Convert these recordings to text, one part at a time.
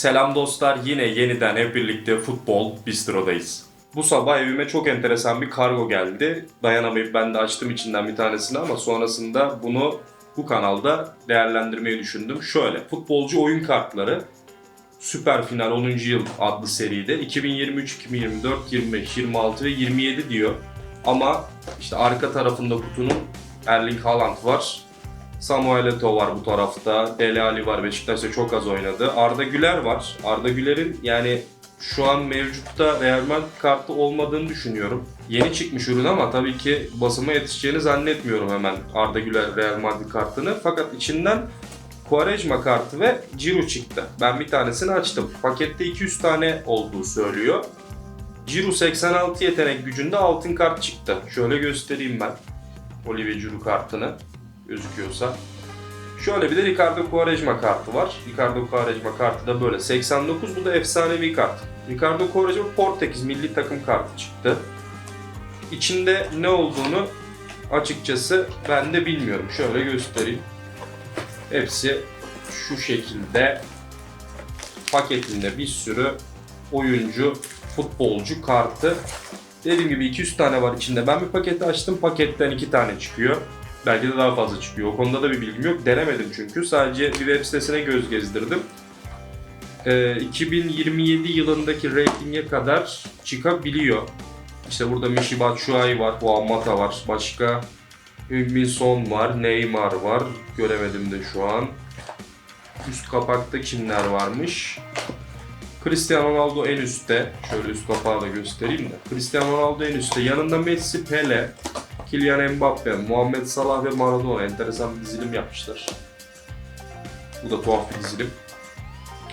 Selam dostlar, yine yeniden hep birlikte Futbol Bistro'dayız. Bu sabah evime çok enteresan bir kargo geldi. Dayanamayıp ben de açtım içinden bir tanesini ama sonrasında bunu bu kanalda değerlendirmeyi düşündüm. Şöyle, futbolcu oyun kartları Süper Final 10. Yıl adlı seride 2023, 2024, 25, 26 ve 27 diyor. Ama işte arka tarafında kutunun Erling Haaland var. Samuel Eto'o var bu tarafta. Dele Ali var. Beşiktaş'ta çok az oynadı. Arda Güler var. Arda Güler'in yani şu an mevcutta Real Madrid kartı olmadığını düşünüyorum. Yeni çıkmış ürün ama tabii ki basıma yetişeceğini zannetmiyorum hemen Arda Güler Real Madrid kartını. Fakat içinden Quaresma kartı ve Ciro çıktı. Ben bir tanesini açtım. Pakette 200 tane olduğu söylüyor. Ciro 86 yetenek gücünde altın kart çıktı. Şöyle göstereyim ben. Olivier Giroud kartını gözüküyorsa. Şöyle bir de Ricardo Quaresma kartı var. Ricardo Quaresma kartı da böyle 89. Bu da efsanevi kart. Ricardo Quaresma Portekiz milli takım kartı çıktı. İçinde ne olduğunu açıkçası ben de bilmiyorum. Şöyle göstereyim. Hepsi şu şekilde paketinde bir sürü oyuncu, futbolcu kartı. Dediğim gibi 200 tane var içinde. Ben bir paketi açtım. Paketten 2 tane çıkıyor. Belki de daha fazla çıkıyor. O konuda da bir bilgim yok. Denemedim çünkü. Sadece bir web sitesine göz gezdirdim. Ee, 2027 yılındaki ratinge kadar çıkabiliyor. İşte burada Michi Batshuayi var, Juan Mata var. Başka Heung-min Son var, Neymar var. Göremedim de şu an. Üst kapakta kimler varmış? Cristiano Ronaldo en üstte. Şöyle üst kapağı da göstereyim de. Cristiano Ronaldo en üstte. Yanında Messi, Pele, Kylian Mbappe, Muhammed Salah ve Maradona. Enteresan bir dizilim yapmışlar. Bu da tuhaf bir dizilim.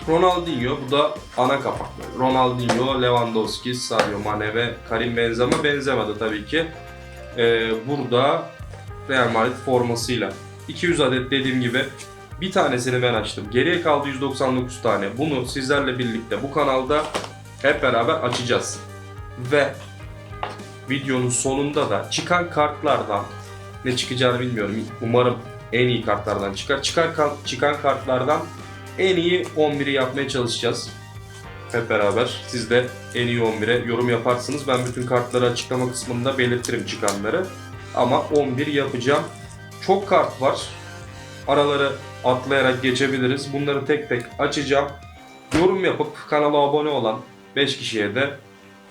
Ronaldinho, bu da ana kapak. Ronaldinho, Lewandowski, Sadio Mane ve Karim Benzema. Benzemedi tabii ki. Ee, burada Real Madrid formasıyla. 200 adet dediğim gibi bir tanesini ben açtım. Geriye kaldı 199 tane. Bunu sizlerle birlikte bu kanalda hep beraber açacağız. Ve videonun sonunda da çıkan kartlardan ne çıkacağını bilmiyorum. Umarım en iyi kartlardan çıkar. Çıkar kar- çıkan kartlardan en iyi 11'i yapmaya çalışacağız. Hep beraber siz de en iyi 11'e yorum yaparsınız. Ben bütün kartları açıklama kısmında belirtirim çıkanları. Ama 11 yapacağım. Çok kart var. Araları atlayarak geçebiliriz. Bunları tek tek açacağım. Yorum yapıp kanala abone olan 5 kişiye de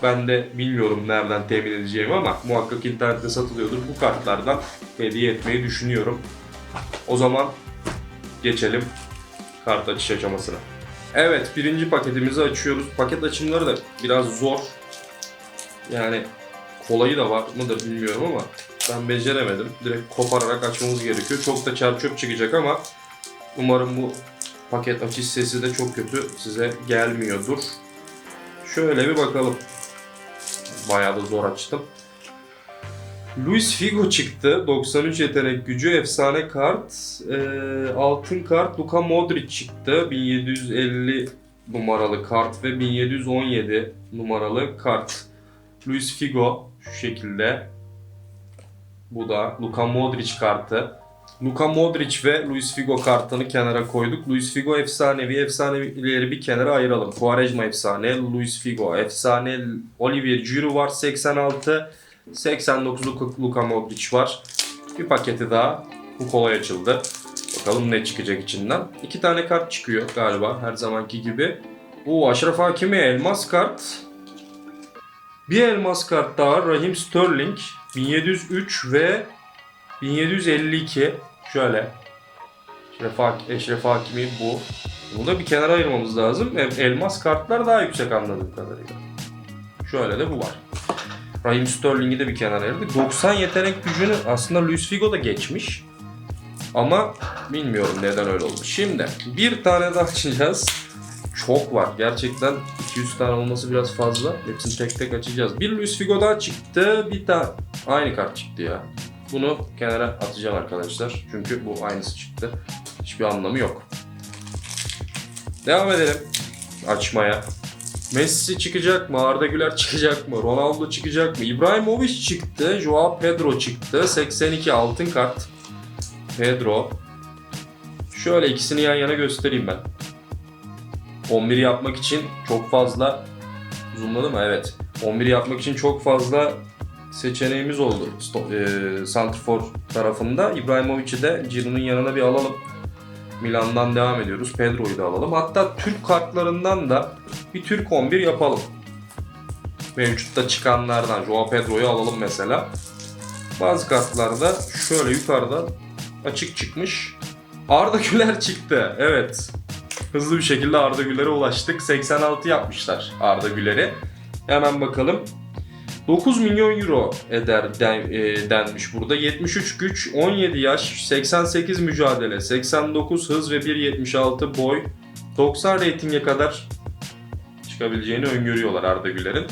ben de bilmiyorum nereden temin edeceğim ama muhakkak internette satılıyordur. Bu kartlardan hediye etmeyi düşünüyorum. O zaman geçelim kart açış aşamasına. Evet birinci paketimizi açıyoruz. Paket açımları da biraz zor. Yani kolayı da var mıdır bilmiyorum ama ben beceremedim. Direkt kopararak açmamız gerekiyor. Çok da çer çöp çıkacak ama umarım bu paket açış sesi de çok kötü size gelmiyordur. Şöyle bir bakalım. Bayağı da zor açtım. Luis Figo çıktı. 93 yetenek gücü, efsane kart. Ee, altın kart Luka Modric çıktı. 1750 numaralı kart ve 1717 numaralı kart. Luis Figo şu şekilde. Bu da Luka Modric kartı. Luka Modric ve Luis Figo kartını kenara koyduk. Luis Figo efsanevi, efsanevileri bir kenara ayıralım. Quaresma efsane, Luis Figo efsane, Olivier Giroud var 86, 89 Luka, Modric var. Bir paketi daha. Bu kolay açıldı. Bakalım ne çıkacak içinden. İki tane kart çıkıyor galiba her zamanki gibi. Bu Aşraf Hakimi elmas kart. Bir elmas kart daha Raheem Sterling 1703 ve 1752 şöyle Eşref, Hak- Eşref Hakimi bu. Bunu da bir kenara ayırmamız lazım. Elmas kartlar daha yüksek anladığım kadarıyla. Şöyle de bu var. Raheem Sterling'i de bir kenara ayırdık. 90 yetenek gücünü aslında Luis Figo da geçmiş. Ama bilmiyorum neden öyle oldu. Şimdi bir tane daha açacağız. Çok var. Gerçekten 200 tane olması biraz fazla. Hepsini tek tek açacağız. Bir Luis Figo daha çıktı. Bir tane aynı kart çıktı ya. Bunu kenara atacağım arkadaşlar. Çünkü bu aynısı çıktı. Hiçbir anlamı yok. Devam edelim açmaya. Messi çıkacak mı? Arda Güler çıkacak mı? Ronaldo çıkacak mı? İbrahimovic çıktı. Joao Pedro çıktı. 82 altın kart. Pedro. Şöyle ikisini yan yana göstereyim ben. 11 yapmak için çok fazla zoomladı mı? Evet. 11 yapmak için çok fazla seçeneğimiz oldu. E, Santrfor tarafında. İbrahimovic'i de Ciro'nun yanına bir alalım. Milan'dan devam ediyoruz. Pedro'yu da alalım. Hatta Türk kartlarından da bir Türk 11 yapalım. Mevcutta çıkanlardan Joao Pedro'yu alalım mesela. Bazı kartlarda şöyle yukarıda açık çıkmış. Arda Güler çıktı. Evet. Hızlı bir şekilde Arda Güler'e ulaştık. 86 yapmışlar Arda Güler'i. Hemen bakalım. 9 milyon euro eder den- e, denmiş burada. 73 güç, 17 yaş, 88 mücadele, 89 hız ve 1.76 boy. 90 reytinge kadar çıkabileceğini öngörüyorlar Arda Güler'in.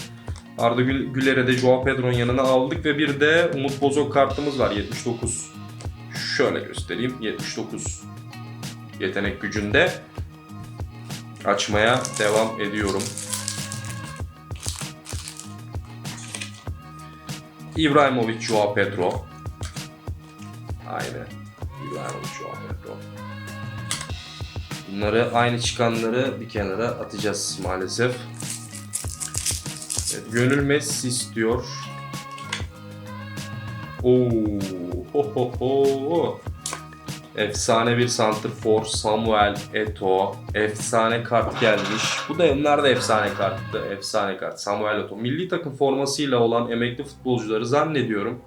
Arda Gül- Güler'e de Joao Pedro'nun yanına aldık ve bir de Umut Bozok kartımız var 79. Şöyle göstereyim 79 yetenek gücünde açmaya devam ediyorum. İbrahimovic, Joao Pedro. Aynen. İbrahimovic, Joao Pedro. Bunları aynı çıkanları bir kenara atacağız maalesef. Evet, gönül Messi istiyor. Oo, ho ho ho. Efsane bir santrfor Samuel Eto. Efsane kart gelmiş. Bu da onlar da efsane karttı. Efsane kart Samuel Eto. Milli takım formasıyla olan emekli futbolcuları zannediyorum.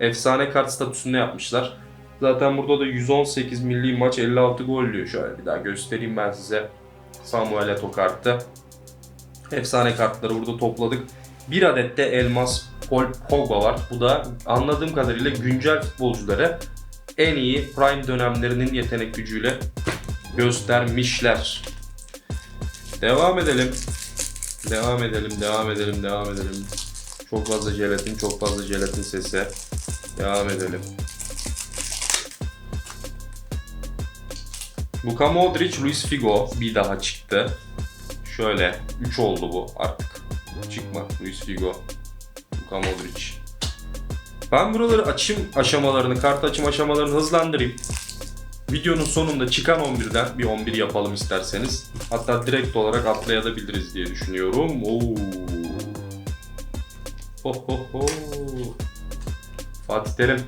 Efsane kart statüsünde yapmışlar. Zaten burada da 118 milli maç 56 gol diyor. Şöyle bir daha göstereyim ben size. Samuel Eto kartı. Efsane kartları burada topladık. Bir adet de Elmas Paul Pogba var. Bu da anladığım kadarıyla güncel futbolcuları en iyi prime dönemlerinin yetenek gücüyle göstermişler. Devam edelim. Devam edelim, devam edelim, devam edelim. Çok fazla jelatin, çok fazla jelatin sesi. Devam edelim. Luka Modric, Luis Figo bir daha çıktı. Şöyle 3 oldu bu artık. Çıkma Luis Figo. Luka Modric. Ben buraları açım aşamalarını, kart açım aşamalarını hızlandırayım. Videonun sonunda çıkan 11'den bir 11 yapalım isterseniz. Hatta direkt olarak atlayabiliriz diye düşünüyorum. Oo. Ho ho ho. Fatih Terim.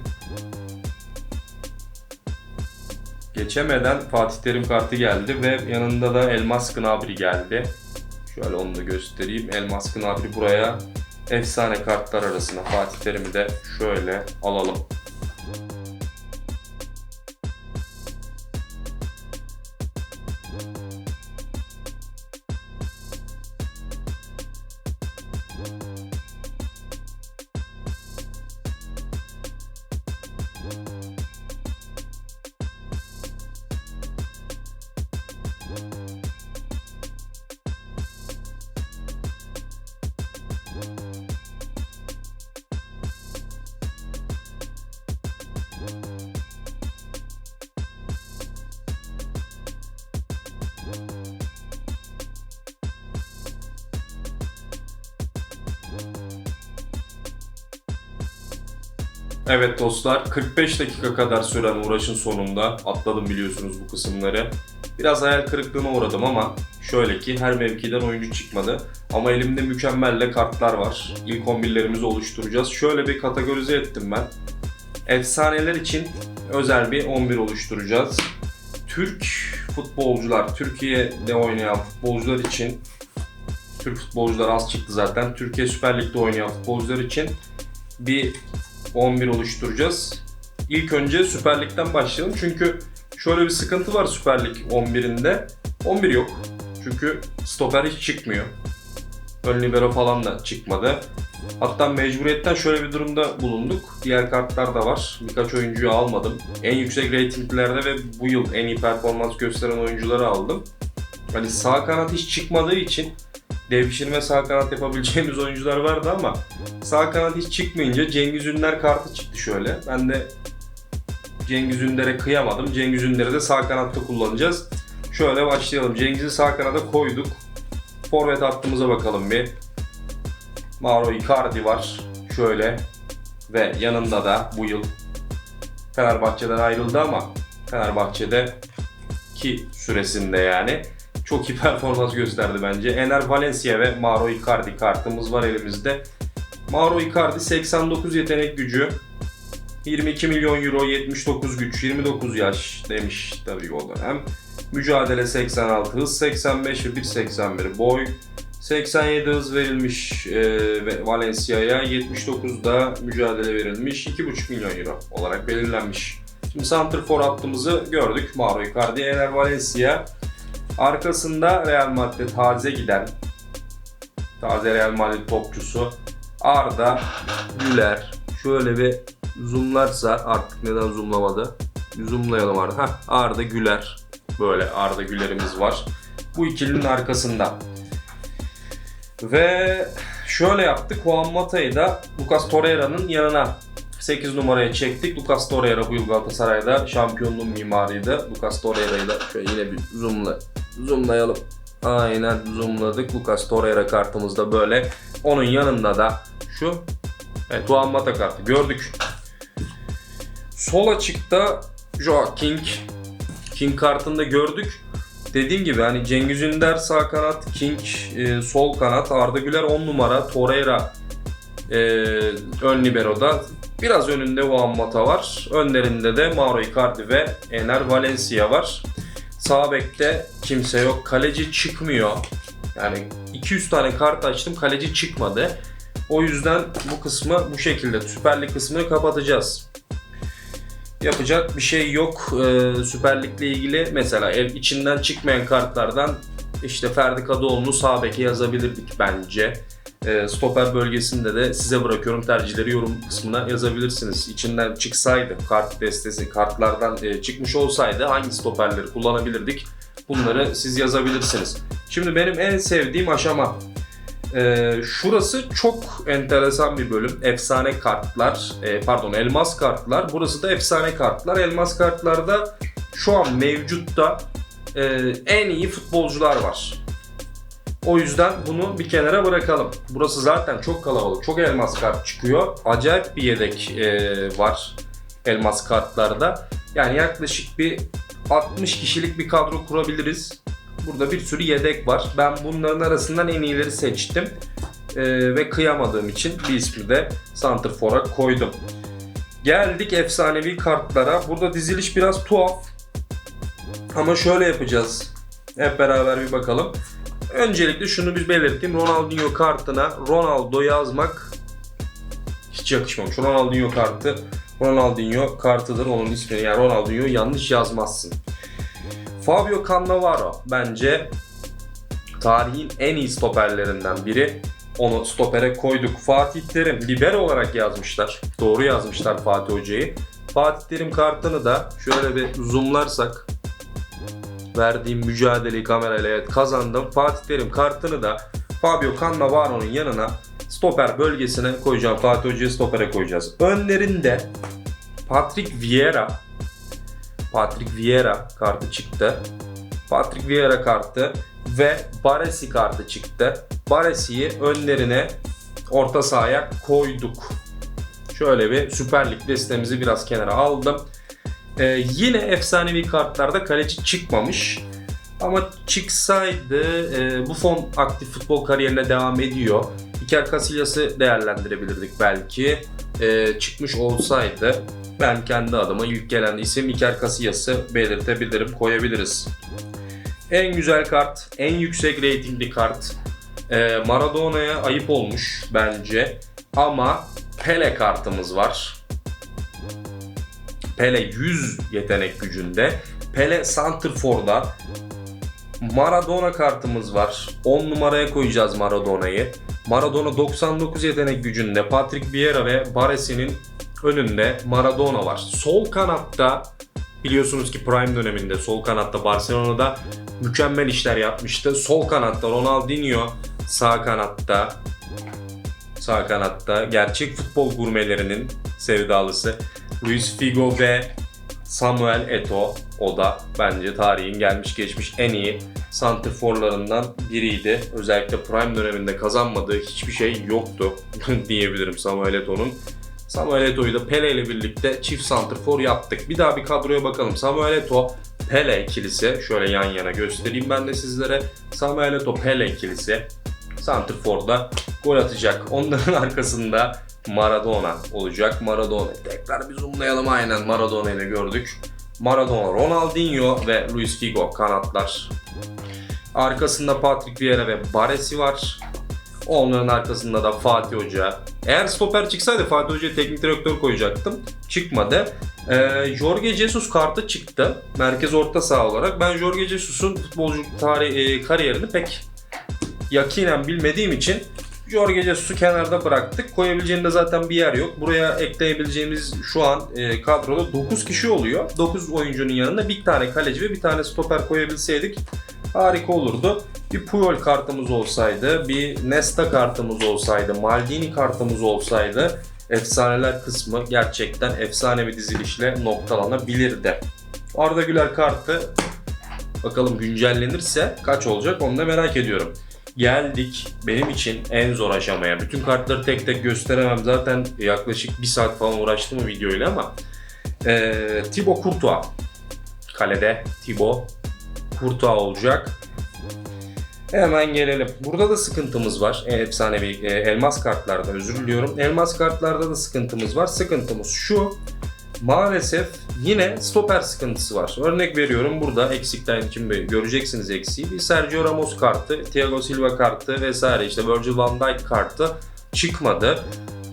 Geçemeden Fatih Terim kartı geldi ve yanında da Elmas Gnabry geldi. Şöyle onu da göstereyim. Elmas Gnabry buraya efsane kartlar arasına Fatih Terim'i de şöyle alalım. Evet dostlar 45 dakika kadar süren uğraşın sonunda atladım biliyorsunuz bu kısımları. Biraz hayal kırıklığına uğradım ama şöyle ki her mevkiden oyuncu çıkmadı. Ama elimde mükemmelle kartlar var. İlk 11'lerimizi oluşturacağız. Şöyle bir kategorize ettim ben. Efsaneler için özel bir 11 oluşturacağız. Türk futbolcular, Türkiye'de oynayan futbolcular için Türk futbolcular az çıktı zaten. Türkiye Süper Lig'de oynayan futbolcular için bir 11 oluşturacağız. İlk önce Süper Lig'den başlayalım. Çünkü şöyle bir sıkıntı var Süper Lig 11'inde. 11 yok. Çünkü stoper hiç çıkmıyor. Ön libero falan da çıkmadı. Hatta mecburiyetten şöyle bir durumda bulunduk. Diğer kartlar da var. Birkaç oyuncuyu almadım. En yüksek reytinglerde ve bu yıl en iyi performans gösteren oyuncuları aldım. Hani sağ kanat hiç çıkmadığı için devşirme sağ kanat yapabileceğimiz oyuncular vardı ama sağ kanat hiç çıkmayınca Cengiz Ünder kartı çıktı şöyle. Ben de Cengiz Ünder'e kıyamadım. Cengiz Ünder'i de sağ kanatta kullanacağız. Şöyle başlayalım. Cengiz'i sağ kanada koyduk. Forvet hattımıza bakalım bir. Mauro Icardi var. Şöyle. Ve yanında da bu yıl Fenerbahçe'den ayrıldı ama Fenerbahçe'de ki süresinde yani çok iyi performans gösterdi bence. Ener Valencia ve Mauro Icardi kartımız var elimizde. Mauro Icardi 89 yetenek gücü. 22 milyon euro, 79 güç, 29 yaş demiş tabii o dönem. Mücadele 86, hız 85 ve 1.81 boy. 87 hız verilmiş e, Valencia'ya, 79'da mücadele verilmiş. 2,5 milyon euro olarak belirlenmiş. Şimdi Santrfor hattımızı gördük. Mauro Icardi, Ener Valencia. Arkasında Real Madrid taze giden, taze Real Madrid topçusu Arda Güler. Şöyle bir zoomlarsa artık neden zoomlamadı? Zoomlayalım Arda. Heh, Arda Güler. Böyle Arda Güler'imiz var. Bu ikilinin arkasında. Ve şöyle yaptık. Juan Mata'yı da Lucas Torreira'nın yanına 8 numaraya çektik. Lucas Torreira bu yıl Galatasaray'da şampiyonluğun mimarıydı. Lucas Torreira'yı da şöyle yine bir zoomla, zoomlayalım. Aynen zoomladık. Lucas Torreira kartımızda böyle. Onun yanında da şu evet, Juan Mata kartı gördük. Sol açıkta Joao King. King kartında gördük. Dediğim gibi hani Cengiz Ünder sağ kanat, King e, sol kanat, Arda Güler 10 numara, Torreira e, ön libero'da. Biraz önünde Juan Mata var. Önlerinde de Mauro Icardi ve Ener Valencia var. Sağ bekte kimse yok. Kaleci çıkmıyor. Yani 200 tane kart açtım kaleci çıkmadı. O yüzden bu kısmı bu şekilde Süper Lig kısmını kapatacağız. Yapacak bir şey yok. Ee, Süper Lig'le ilgili mesela el içinden çıkmayan kartlardan işte Ferdi Kadıoğlu'nu sağ beke yazabilirdik bence. Ee, stoper bölgesinde de size bırakıyorum tercihleri yorum kısmına yazabilirsiniz. İçinden çıksaydı kart destesi kartlardan e, çıkmış olsaydı hangi stoperleri kullanabilirdik? Bunları siz yazabilirsiniz. Şimdi benim en sevdiğim aşama ee, şurası çok enteresan bir bölüm. Efsane kartlar, e, pardon elmas kartlar. Burası da efsane kartlar. Elmas kartlarda şu an mevcutta e, en iyi futbolcular var. O yüzden bunu bir kenara bırakalım. Burası zaten çok kalabalık. Çok elmas kart çıkıyor. Acayip bir yedek e, var elmas kartlarda. Yani yaklaşık bir 60 kişilik bir kadro kurabiliriz. Burada bir sürü yedek var. Ben bunların arasından en iyileri seçtim. Ee, ve kıyamadığım için bir ismi de Santrfor'a koydum. Geldik efsanevi kartlara. Burada diziliş biraz tuhaf. Ama şöyle yapacağız. Hep beraber bir bakalım. Öncelikle şunu bir belirteyim. Ronaldinho kartına Ronaldo yazmak hiç yakışmamış. Ronaldinho kartı Ronaldinho kartıdır. Onun ismini yani Ronaldinho yanlış yazmazsın. Fabio Cannavaro bence tarihin en iyi stoperlerinden biri. Onu stopere koyduk. Fatih Terim libero olarak yazmışlar. Doğru yazmışlar Fatih Hoca'yı. Fatih Terim kartını da şöyle bir zoomlarsak verdiğim mücadeleyi kamerayla evet kazandım. Fatih Terim kartını da Fabio Cannavaro'nun yanına stoper bölgesine koyacağım. Fatih Hoca'yı stopere koyacağız. Önlerinde Patrick Vieira Patrick Vieira kartı çıktı. Patrick Vieira kartı ve Baresi kartı çıktı. Baresi'yi önlerine orta sahaya koyduk. Şöyle bir Süper Lig destemizi biraz kenara aldım. Ee, yine efsanevi kartlarda kaleci çıkmamış. Ama çıksaydı e, bu fon aktif futbol kariyerine devam ediyor. Iker Casillas'ı değerlendirebilirdik belki. E, çıkmış olsaydı ben kendi adıma ilk gelen isim Iker Casillas'ı belirtebilirim, koyabiliriz. En güzel kart, en yüksek reytingli kart. Ee, Maradona'ya ayıp olmuş bence. Ama Pele kartımız var. Pele 100 yetenek gücünde. Pele Santrfor'da. Maradona kartımız var. 10 numaraya koyacağız Maradona'yı. Maradona 99 yetenek gücünde. Patrick Vieira ve Baresi'nin önünde Maradona var. Sol kanatta biliyorsunuz ki Prime döneminde sol kanatta Barcelona'da mükemmel işler yapmıştı. Sol kanatta Ronaldinho, sağ kanatta sağ kanatta gerçek futbol gurmelerinin sevdalısı Luis Figo ve Samuel Eto'o o da bence tarihin gelmiş geçmiş en iyi santrforlarından biriydi. Özellikle Prime döneminde kazanmadığı hiçbir şey yoktu diyebilirim Samuel Eto'nun. Samuel Eto'yu da Pele ile birlikte çift santrfor yaptık. Bir daha bir kadroya bakalım. Samuel Eto'o Pele ikilisi şöyle yan yana göstereyim ben de sizlere. Samuel Eto'o Pele ikilisi Santrfor'da gol atacak. Onların arkasında Maradona olacak. Maradona tekrar bir zoomlayalım aynen Maradona ile gördük. Maradona, Ronaldinho ve Luis Figo kanatlar. Arkasında Patrick Vieira ve Baresi var. Onların arkasında da Fatih Hoca. Eğer stoper çıksaydı Fatih Hoca'ya teknik direktör koyacaktım. Çıkmadı. Ee, Jorge Jesus kartı çıktı. Merkez orta saha olarak. Ben Jorge Jesus'un futbolcu tarihi, e, kariyerini pek yakinen bilmediğim için Jorge Jesus'u kenarda bıraktık. Koyabileceğinde zaten bir yer yok. Buraya ekleyebileceğimiz şu an e, kadroda 9 kişi oluyor. 9 oyuncunun yanında bir tane kaleci ve bir tane stoper koyabilseydik harika olurdu. Bir Puyol kartımız olsaydı, bir Nesta kartımız olsaydı, Maldini kartımız olsaydı efsaneler kısmı gerçekten efsane bir dizilişle noktalanabilirdi. Arda Güler kartı bakalım güncellenirse kaç olacak onu da merak ediyorum. Geldik benim için en zor aşamaya. Bütün kartları tek tek gösteremem. Zaten yaklaşık bir saat falan uğraştım videoyla ama ee, Thibaut Courtois kalede Thibaut Courtois olacak. Hemen gelelim. Burada da sıkıntımız var. E, efsane bir e, elmas kartlarda özür diliyorum. Elmas kartlarda da sıkıntımız var. Sıkıntımız şu. Maalesef yine stoper sıkıntısı var. Örnek veriyorum burada eksikten için bir- göreceksiniz eksiği. Bir Sergio Ramos kartı, Thiago Silva kartı vesaire işte Virgil van Dijk kartı çıkmadı.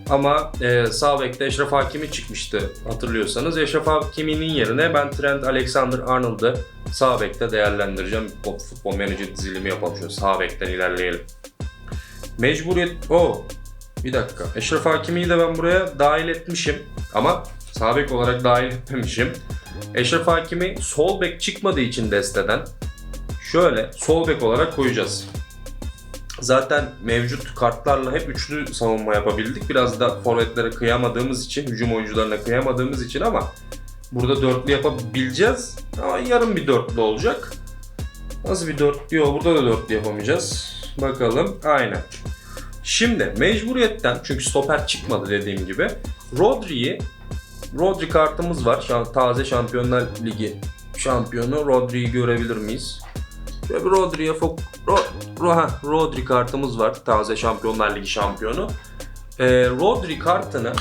Ama e, sağ bekte Eşref Hakimi çıkmıştı hatırlıyorsanız. Eşref Hakimi'nin yerine ben Trent Alexander-Arnold'u sağ bekte değerlendireceğim. Futbol, menajer dizilimi yapalım şöyle sağ bekten ilerleyelim. Mecburiyet... o bir dakika. Eşref Hakimi'yi de ben buraya dahil etmişim. Ama sağ olarak dahil etmemişim. Eşref Hakimi sol bek çıkmadığı için desteden şöyle sol bek olarak koyacağız. Zaten mevcut kartlarla hep üçlü savunma yapabildik. Biraz da forvetlere kıyamadığımız için, hücum oyuncularına kıyamadığımız için ama burada dörtlü yapabileceğiz. Ama yarım bir dörtlü olacak. Nasıl bir dörtlü? Yok burada da dörtlü yapamayacağız. Bakalım. Aynen. Şimdi mecburiyetten çünkü stoper çıkmadı dediğim gibi. Rodri'yi Rodri kartımız var. Şu an taze Şampiyonlar Ligi şampiyonu. Rodri'yi görebilir miyiz? Şöyle bir Rodri'ye fok... Ro... Rodri kartımız var. Taze Şampiyonlar Ligi şampiyonu. Ee, Rodri kartını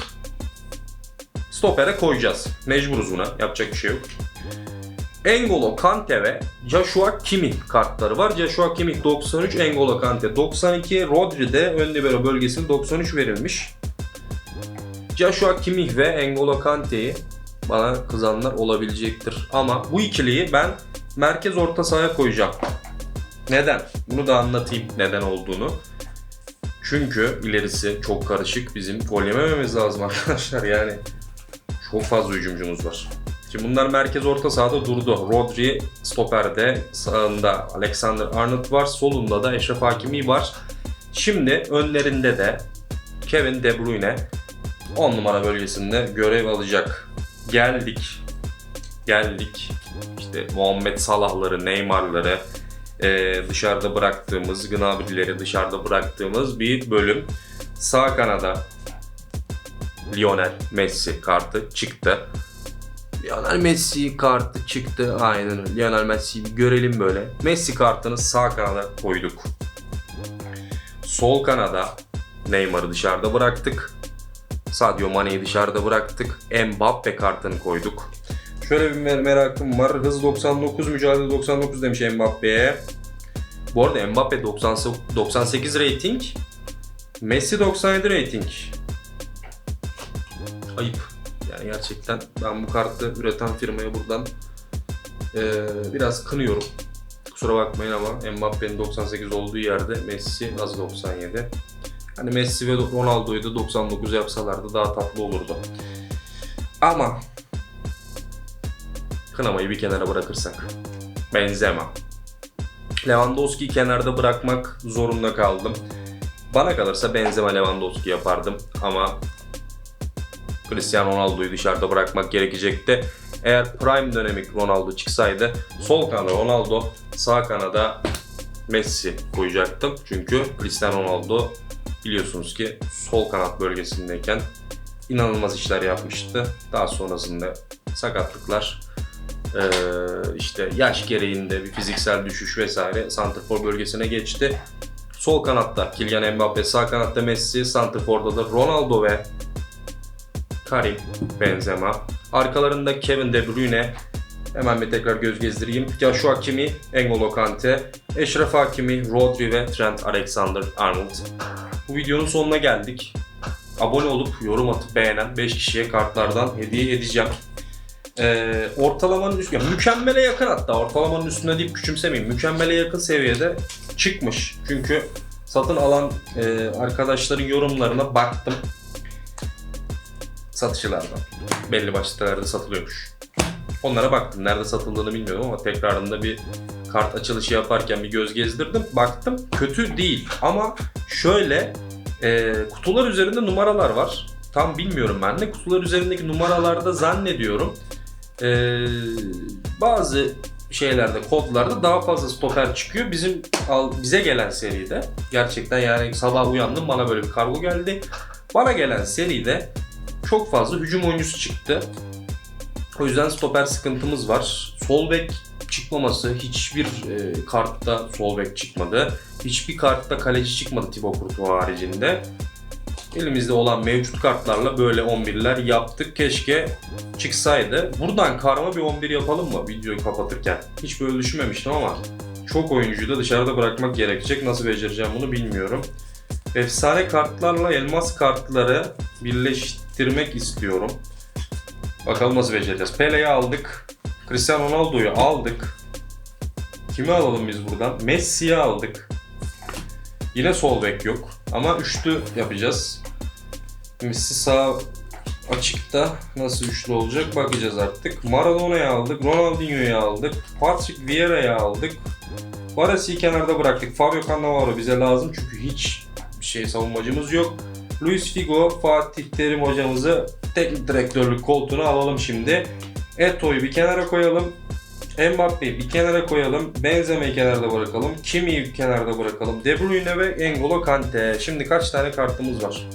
stopere koyacağız. Mecburuz buna. Yapacak bir şey yok. Engolo Kante ve Joshua Kimmich kartları var. Joshua Kimmich 93, Engolo Kante 92, Rodri de ön libero bölgesinde 93 verilmiş. Joshua Kimmich ve Engolo Kante'yi bana kızanlar olabilecektir. Ama bu ikiliyi ben merkez orta sahaya koyacağım. Neden? Bunu da anlatayım neden olduğunu. Çünkü ilerisi çok karışık. Bizim gol yemememiz lazım arkadaşlar yani. Çok fazla hücumcumuz var. Şimdi bunlar merkez orta sahada durdu. Rodri stoperde, sağında Alexander Arnold var, solunda da Eşref Hakimi var. Şimdi önlerinde de Kevin De Bruyne 10 numara bölgesinde görev alacak. Geldik. Geldik. İşte Muhammed Salah'ları, Neymar'ları e, dışarıda bıraktığımız, Gnabry'leri dışarıda bıraktığımız bir bölüm. Sağ kanada Lionel Messi kartı çıktı. Lionel Messi kartı çıktı. Aynen öyle. Lionel Messi'yi görelim böyle. Messi kartını sağ kanada koyduk. Sol kanada Neymar'ı dışarıda bıraktık. Sadio Mane'yi dışarıda bıraktık. Mbappe kartını koyduk. Şöyle bir mer- merakım var. Hız 99, mücadele 99 demiş Mbappe'ye. Bu arada Mbappe 90, 98 rating. Messi 97 rating. Ayıp. Yani gerçekten ben bu kartı üreten firmaya buradan eee, biraz kınıyorum. Kusura bakmayın ama Mbappe'nin 98 olduğu yerde Messi nasıl 97? Hani Messi ve Ronaldo'yu da 99 yapsalardı daha tatlı olurdu. Ama kınamayı bir kenara bırakırsak Benzema. Lewandowski'yi kenarda bırakmak zorunda kaldım. Bana kalırsa Benzema Lewandowski yapardım ama Cristiano Ronaldo'yu dışarıda bırakmak gerekecekti. Eğer prime dönemi Ronaldo çıksaydı sol kanada Ronaldo, sağ kanada Messi koyacaktım. Çünkü Cristiano Ronaldo biliyorsunuz ki sol kanat bölgesindeyken inanılmaz işler yapmıştı. Daha sonrasında sakatlıklar işte yaş gereğinde bir fiziksel düşüş vesaire santrfor bölgesine geçti. Sol kanatta Kylian Mbappe, sağ kanatta Messi, santrforda da Ronaldo ve Karim Benzema. Arkalarında Kevin De Bruyne. Hemen bir tekrar göz gezdireyim. Joshua Kimi, N'Golo Kante, Eşref Hakimi, Rodri ve Trent Alexander-Arnold. Bu videonun sonuna geldik. Abone olup yorum atıp beğenen 5 kişiye kartlardan hediye edeceğim. Ee, ortalamanın üstü, yani mükemmele yakın hatta ortalamanın üstünde deyip küçümsemeyin. Mükemmele yakın seviyede çıkmış. Çünkü satın alan e, arkadaşların yorumlarına baktım. Satıcılardan. Belli başlı sitelerde satılıyormuş. Onlara baktım. Nerede satıldığını bilmiyorum ama tekrarında bir kart açılışı yaparken bir göz gezdirdim. Baktım kötü değil ama şöyle e, kutular üzerinde numaralar var. Tam bilmiyorum ben de. Kutular üzerindeki numaralarda zannediyorum e, bazı şeylerde, kodlarda daha fazla stoper çıkıyor. Bizim al, bize gelen seride gerçekten yani sabah uyandım bana böyle bir kargo geldi. Bana gelen seride çok fazla hücum oyuncusu çıktı. O yüzden stoper sıkıntımız var. Sol bek çıkmaması hiçbir e, kartta sol bek çıkmadı. Hiçbir kartta kaleci çıkmadı Thibaut Courtois haricinde. Elimizde olan mevcut kartlarla böyle 11'ler yaptık. Keşke çıksaydı. Buradan karma bir 11 yapalım mı videoyu kapatırken? Hiç böyle düşünmemiştim ama çok oyuncuyu da dışarıda bırakmak gerekecek. Nasıl becereceğim bunu bilmiyorum. Efsane kartlarla elmas kartları birleştirmek istiyorum. Bakalım nasıl becereceğiz. Pele'yi aldık. Cristiano Ronaldo'yu aldık. Kimi alalım biz buradan? Messi'yi aldık. Yine sol bek yok. Ama üçlü yapacağız. Messi sağ açıkta nasıl üçlü olacak bakacağız artık. Maradona'yı aldık, Ronaldinho'yu aldık, Patrick Vieira'yı aldık. Baresi'yi kenarda bıraktık. Fabio Cannavaro bize lazım çünkü hiç bir şey savunmacımız yok. Luis Figo, Fatih Terim hocamızı teknik direktörlük koltuğuna alalım şimdi. Eto'yu bir kenara koyalım. Mbappe'yi bir kenara koyalım. Benzema'yı kenarda bırakalım. Kimi'yi kenarda bırakalım. De Bruyne ve N'Golo Kante. Şimdi kaç tane kartımız var?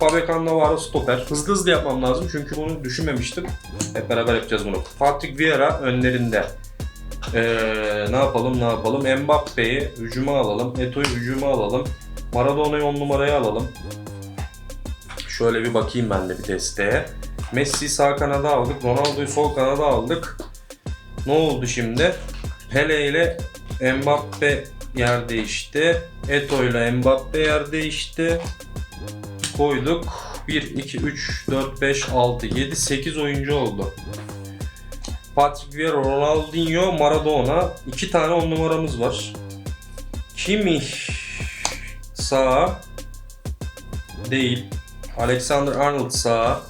Fabio Cannavaro stoper. Hızlı hızlı yapmam lazım çünkü bunu düşünmemiştim. Hep beraber yapacağız bunu. Patrick Vieira önlerinde. Ee, ne yapalım ne yapalım? Mbappe'yi hücuma alalım. Eto'yu hücuma alalım. Maradona'yı 10 numaraya alalım. Şöyle bir bakayım ben de bir desteğe. Messi sağ kanada aldık. Ronaldo'yu sol kanada aldık. Ne oldu şimdi? Pele ile Mbappe yer değişti. Eto ile Mbappe yer değişti. Koyduk. 1, 2, 3, 4, 5, 6, 7, 8 oyuncu oldu. Patrick Vieira, Ronaldinho, Maradona. 2 tane 10 numaramız var. Kimi sağ değil. Alexander Arnold sağ.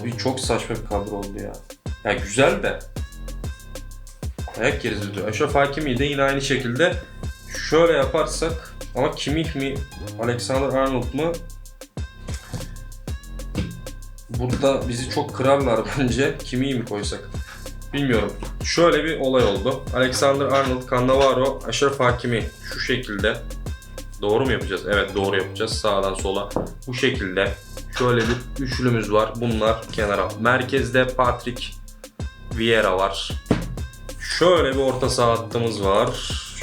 Abi çok saçma bir kadro oldu ya. Ya güzel de. Ayak gerizi diyor. Eşref Hakimi de yine aynı şekilde şöyle yaparsak ama Kimih mi Alexander Arnold mu Burada bizi çok kırarlar bence. Kimi mi koysak? Bilmiyorum. Şöyle bir olay oldu. Alexander Arnold, Cannavaro, Eşref Hakimi şu şekilde. Doğru mu yapacağız? Evet doğru yapacağız. Sağdan sola bu şekilde. Şöyle bir üçlümüz var. Bunlar kenara. Merkezde Patrick Vieira var. Şöyle bir orta saha hattımız var.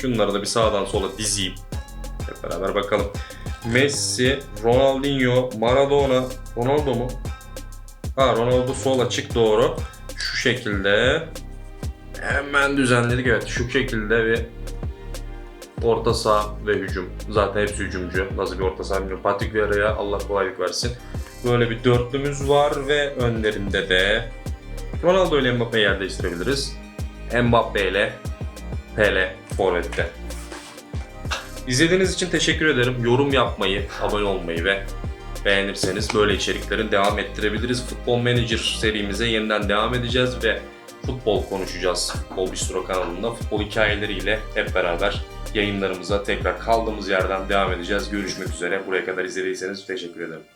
Şunları da bir sağdan sola dizeyim. Hep beraber bakalım. Messi, Ronaldinho, Maradona, Ronaldo mu? Ha Ronaldo sol açık doğru. Şu şekilde. Hemen düzenledik evet şu şekilde bir orta saha ve hücum. Zaten hepsi hücumcu. Nasıl bir orta saha bilmiyorum. Patrick Vieira'ya Allah kolaylık versin. Böyle bir dörtlümüz var ve önlerinde de Ronaldo ile Mbappe'yi yer değiştirebiliriz. Mbappe ile Pele forvette. İzlediğiniz için teşekkür ederim. Yorum yapmayı, abone olmayı ve beğenirseniz böyle içeriklerin devam ettirebiliriz. Futbol Manager serimize yeniden devam edeceğiz ve futbol konuşacağız. Futbol Bistro kanalında futbol hikayeleriyle hep beraber yayınlarımıza tekrar kaldığımız yerden devam edeceğiz. Görüşmek üzere. Buraya kadar izlediyseniz teşekkür ederim.